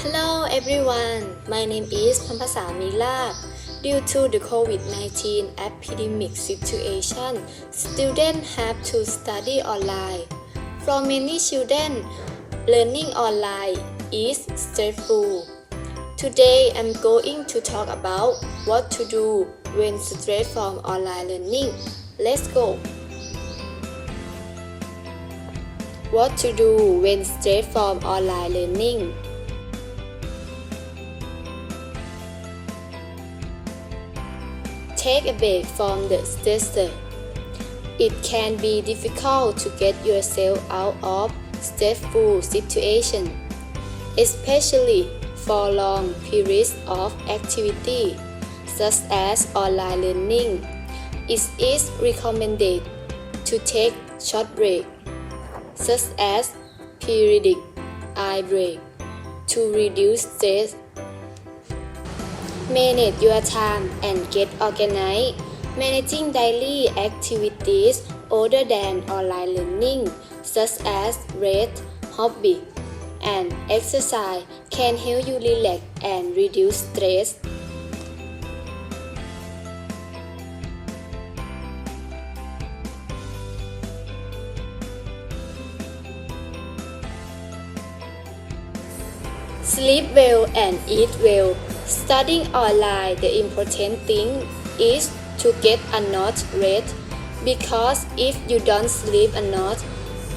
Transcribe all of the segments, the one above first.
Hello everyone, my name is Pampasa Mila. Due to the COVID-19 epidemic situation, students have to study online. For many children, learning online is stressful. Today I'm going to talk about what to do when stressed from online learning. Let's go. What to do when stressed from online learning? Take a break from the stressor. It can be difficult to get yourself out of stressful situations, especially for long periods of activity, such as online learning. It is recommended to take short breaks, such as periodic eye break, to reduce stress Manage your time and get organized. Managing daily activities other than online learning, such as read, hobby, and exercise, can help you relax and reduce stress. Sleep well and eat well. Studying online, the important thing is to get enough rest because if you don't sleep a enough,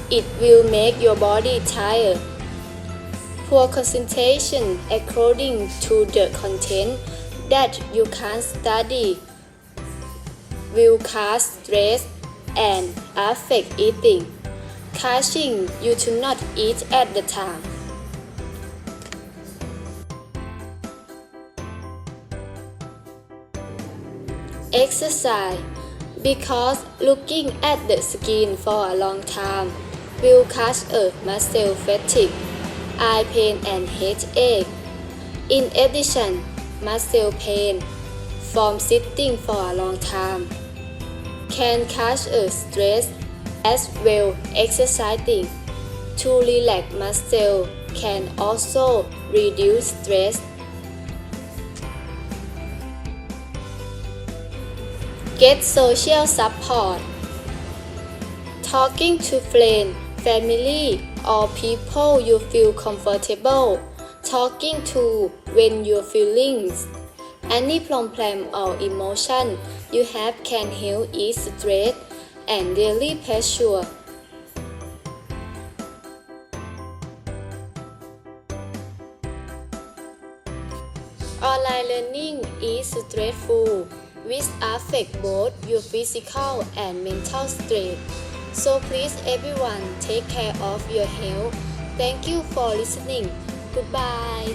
it will make your body tired. Poor concentration according to the content that you can't study will cause stress and affect eating, causing you to not eat at the time. Exercise because looking at the screen for a long time will cause a muscle fatigue, eye pain, and headache. In addition, muscle pain from sitting for a long time can cause a stress as well. Exercising to relax muscle can also reduce stress Get social support. Talking to friends, family, or people you feel comfortable talking to when you're feeling any problem or emotion you have can help ease stress and daily pressure. Online learning is stressful which affect both your physical and mental state. So please everyone take care of your health. Thank you for listening. Goodbye.